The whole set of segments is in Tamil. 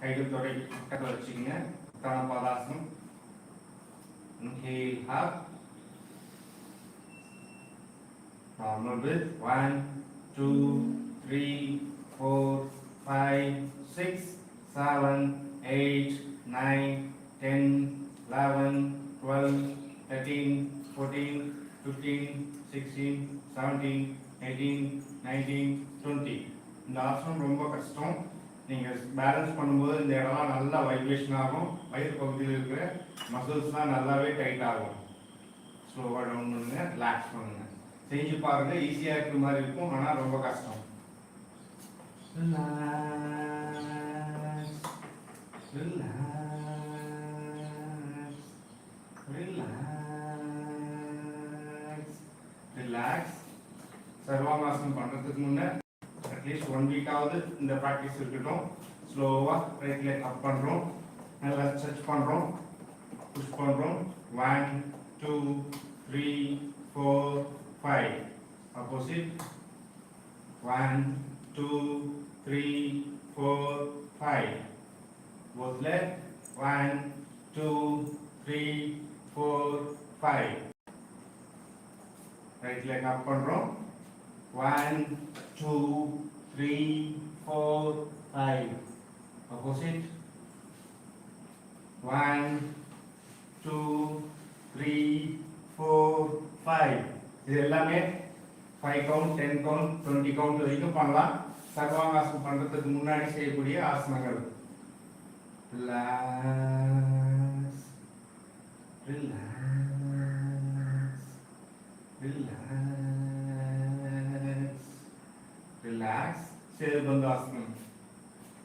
கைகள் தொடை பக்கத்தில் வச்சுக்கோங்க உத்தான பாதாசனம் inhale up normal breath one two three four five six seven eight nine ten eleven twelve thirteen fourteen fifteen sixteen seventeen eighteen nineteen twenty இந்த ஆசனம் ரொம்ப கஷ்டம் நீங்கள் பேலன்ஸ் பண்ணும்போது இந்த இடம்லாம் நல்லா வைப்ரேஷன் ஆகும். வயிறு பகுதியில் இருக்கிற மசில்ஸ்லாம் நல்லாவே டைட் ஆகும். ஸ்லோவாக டவுன் பண்ணுங்கள் ரிலாக்ஸ் பண்ணுங்கள் செஞ்சு பாருங்க ஈஸியாக இருக்கிற மாதிரி இருக்கும். ஆனால் ரொம்ப கஷ்டம். ரிலாக்ஸ் ரிலாக்ஸ் சர்வாங்காசனம் பண்ணுறதுக்கு முன்னே அட்லீஸ்ட் ஒன் வீக்காவது இந்த ப்ராக்டிஸ் இருக்கட்டும். ஸ்லோவாக ரைட் லெக் அப் பண்ணுறோம் நல்லா ஸ்ட்ரெச் பண்ணுறோம் புஷ் பண்ணுறோம் one two three four five opposite one two three four five both leg. One two three four five. Right leg up பண்றோம். One two three four five opposite one two three four five இது எல்லாமே five count ten count twenty count வரைக்கும் பண்ணலாம் சர்வாங்காசனம் பண்றதுக்கு முன்னாடி செய்யக்கூடிய ஆசனங்கள் Relax. Relax. ஆசனம்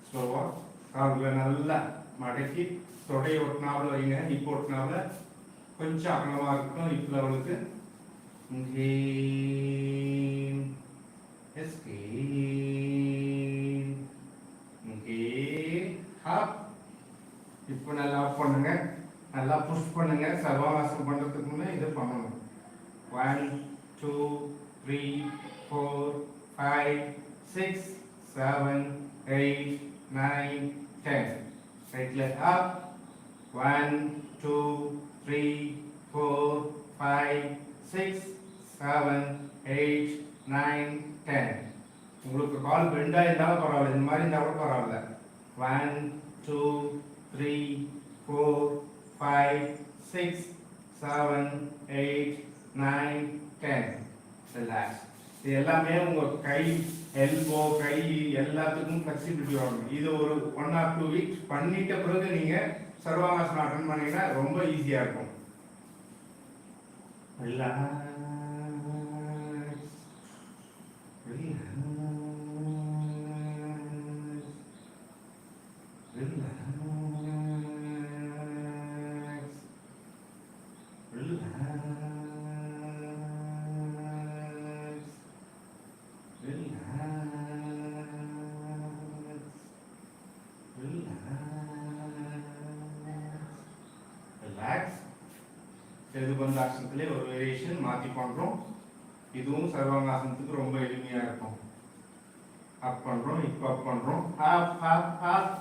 ஸ்லோவா கால்களை நல்லா மடக்கி தொடையை ஒட்டினாவில் வைங்க இப்போ ஒட்டினாவில் கொஞ்சம் அகலமாக இருக்கணும் இப்போ அவளுக்கு இப்போ நல்லா பண்ணுங்க. நல்லா புஷ் பண்ணுங்க. சர்வாகாசம் பண்றதுக்கு முன்னே இது பண்ணணும். One two three four five six seven, eight, nine, ten. Right leg up. One, two, three, four, five, six, seven, eight, nine, ten. உங்களுக்கு கால் பெண்டாக இருந்தாலும் பரவாயில்ல இந்த மாதிரி இருந்தால் கூட பரவாயில்ல one two three four five six seven eight nine ten relax இது எல்லாமே உங்கள் கை எல்போ கை எல்லாத்துக்கும் ஃப்ளெக்சிபிலிட்டி வரும் இது ஒரு ஒன் ஆர் டூ வீக்ஸ் பண்ணிட்ட பிறகு நீங்கள் சர்வாங்காசனம் அட்டன் பண்ணீங்கன்னா ரொம்ப ஈஸியாக இருக்கும். Relax Relax. சேதுபந்தாசனத்திலே ஒரு வேரியேஷன் மாற்றி பண்ணுறோம் இதுவும் சர்வாங்காசனத்துக்கு ரொம்ப எளிமையாக இருக்கும். அப் பண்ணுறோம் இப்போ அப் பண்ணுறோம் up up up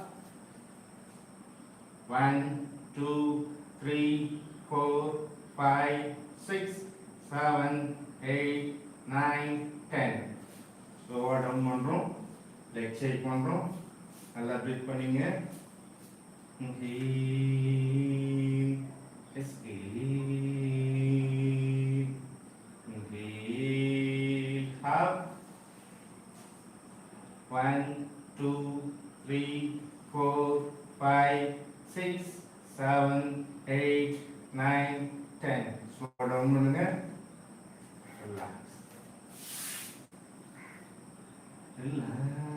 one two three four five six seven eight nine ten ஸ்லோவாக டவுன் பண்ணுறோம் லெக் ஷேக் பண்ணுறோம் நல்லா ப்ரீத் பண்ணிங்க. He sleep. We have one, two, three, four, five, six, seven, eight, nine, ten. Slow down பண்ணுங்க relax. Relax.